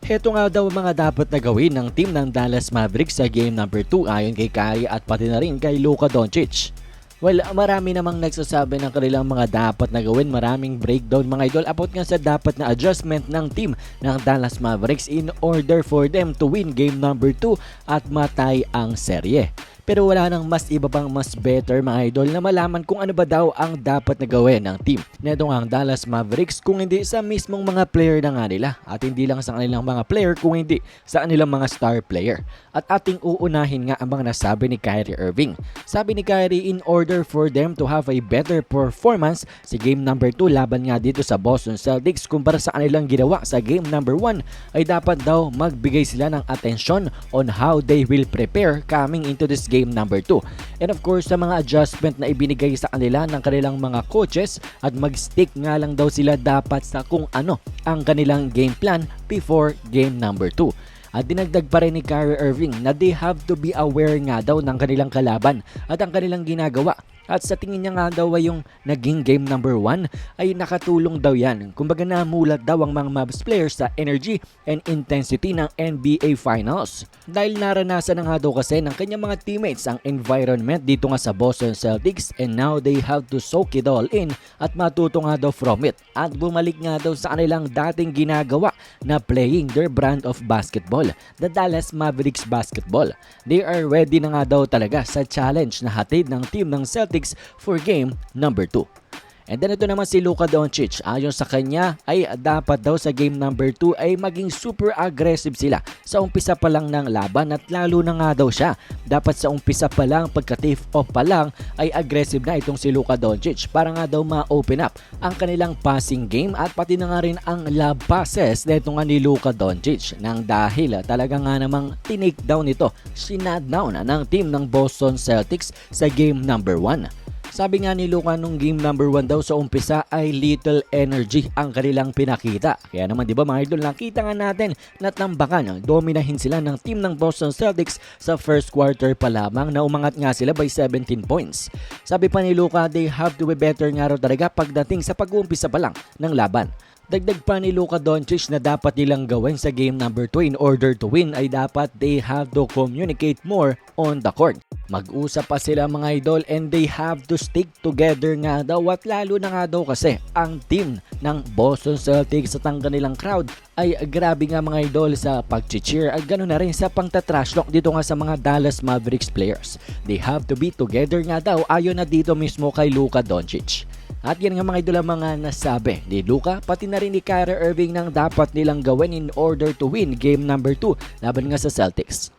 Heto nga daw mga dapat na gawin ng team ng Dallas Mavericks sa game number 2 ayon kay Kyrie at pati na rin kay Luka Doncic. Well, marami namang nagsasabi ng kanilang mga dapat na gawin, maraming breakdown mga idol about nga sa dapat na adjustment ng team ng Dallas Mavericks in order for them to win game number 2 at matay ang serye. Pero wala nang mas iba pang mas better mga idol na malaman kung ano ba daw ang dapat na gawin ng team. Neto nga ang Dallas Mavericks kung hindi sa mismong mga player na nga nila at hindi lang sa kanilang mga player kung hindi sa kanilang mga star player. At ating uunahin nga ang mga nasabi ni Kyrie Irving. Sabi ni Kyrie in order for them to have a better performance sa game number 2 laban nga dito sa Boston Celtics kumpara sa kanilang ginawa sa game number 1 ay dapat daw magbigay sila ng atensyon on how they will prepare coming into this game number 2. And of course, sa mga adjustment na ibinigay sa kanila ng kanilang mga coaches at mag-stick nga lang daw sila dapat sa kung ano ang kanilang game plan before game number 2. At dinagdag pa rin ni Kyrie Irving na they have to be aware nga daw ng kanilang kalaban at ang kanilang ginagawa. At sa tingin niya nga daw ay yung naging game number 1 ay nakatulong daw yan. Kumbaga namulat daw ang mga Mavs players sa energy and intensity ng NBA Finals. Dahil naranasan na nga daw kasi ng kanyang mga teammates ang environment dito nga sa Boston Celtics and now they have to soak it all in at matuto nga daw from it. At bumalik nga daw sa kanilang dating ginagawa na playing their brand of basketball, the Dallas Mavericks basketball. They are ready na nga daw talaga sa challenge na hatid ng team ng Celtics for game number 2. And then ito naman si Luka Doncic. Ayon sa kanya ay dapat daw sa game number 2 ay maging super aggressive sila sa umpisa pa lang ng laban at lalo na nga daw siya. Dapat sa umpisa pa lang pagka-tip off pa lang ay aggressive na itong si Luka Doncic para nga daw ma-open up ang kanilang passing game at pati na nga rin ang lob passes nito nga ni Luka Doncic nang dahil talaga nga namang tinake down ito, sinad down ng team ng Boston Celtics sa game number 1. Sabi nga ni Luka nung game number 1 daw sa umpisa ay little energy ang kanilang pinakita. Kaya naman di ba mga idol nakita nga natin na tambakan dominahin sila ng team ng Boston Celtics sa first quarter pa lamang na umangat nga sila by 17 points. Sabi pa ni Luka they have to be better nga raw talaga pagdating sa pag-uumpisa pa lang ng laban. Dagdag pa ni Luka Doncic na dapat nilang gawin sa game number 2 in order to win ay dapat they have to communicate more on the court. Mag-usap pa sila mga idol and they have to stick together nga daw at lalo na nga daw kasi ang team ng Boston Celtics at ang kanilang crowd ay grabe nga mga idol sa pag-cheer at ganoon na rin sa pangtatrash talk dito nga sa mga Dallas Mavericks players. They have to be together nga daw ayon na dito mismo kay Luka Doncic. At yan nga mga idol ang mga nasabi ni Luka pati na rin ni Kyrie Irving ng dapat nilang gawin in order to win game number 2 laban nga sa Celtics.